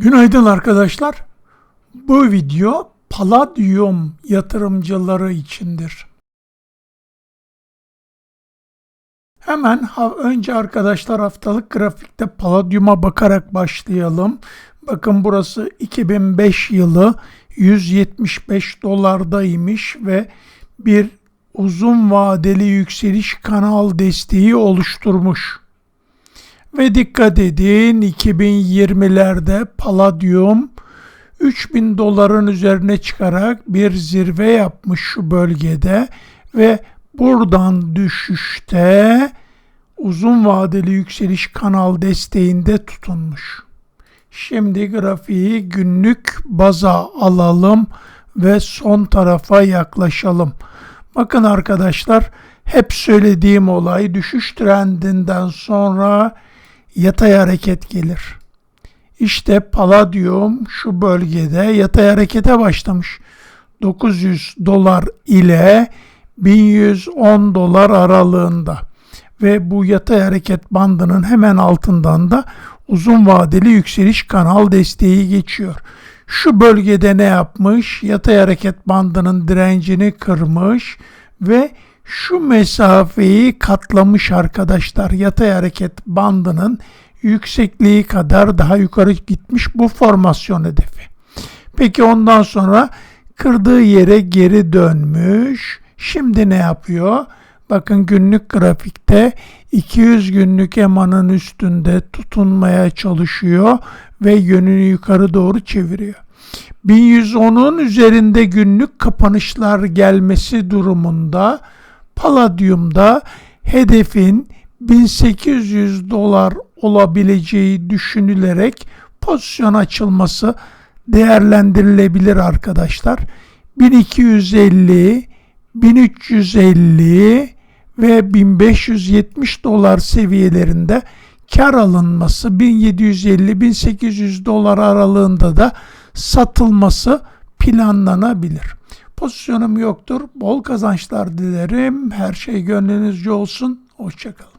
Günaydın arkadaşlar. Bu video Palladium yatırımcıları içindir. Hemen önce arkadaşlar haftalık grafikte Palladium'a bakarak başlayalım. Bakın burası 2005 yılı 175 dolardaymış ve bir uzun vadeli yükseliş kanal desteği oluşturmuş. Ve dikkat edin 2020'lerde Palladium 3000 doların üzerine çıkarak bir zirve yapmış şu bölgede ve buradan düşüşte uzun vadeli yükseliş kanal desteğinde tutunmuş. Şimdi grafiği günlük baza alalım ve son tarafa yaklaşalım. Bakın arkadaşlar hep söylediğim olay düşüş trendinden sonra yatay hareket gelir. İşte Palladium şu bölgede yatay harekete başlamış. 900 dolar ile 1110 dolar aralığında ve bu yatay hareket bandının hemen altından da uzun vadeli yükseliş kanal desteği geçiyor. Şu bölgede ne yapmış? Yatay hareket bandının direncini kırmış ve şu mesafeyi katlamış arkadaşlar. Yatay hareket bandının yüksekliği kadar daha yukarı gitmiş bu formasyon hedefi. Peki ondan sonra kırdığı yere geri dönmüş. Şimdi ne yapıyor? Bakın günlük grafikte 200 günlük emanın üstünde tutunmaya çalışıyor ve yönünü yukarı doğru çeviriyor. 1110'un üzerinde günlük kapanışlar gelmesi durumunda Palladium'da hedefin 1800 dolar olabileceği düşünülerek pozisyon açılması değerlendirilebilir arkadaşlar. 1250, 1350 ve 1570 dolar seviyelerinde kar alınması 1750-1800 dolar aralığında da satılması planlanabilir. Pozisyonum yoktur. Bol kazançlar dilerim. Her şey gönlünüzce olsun. Hoşçakalın.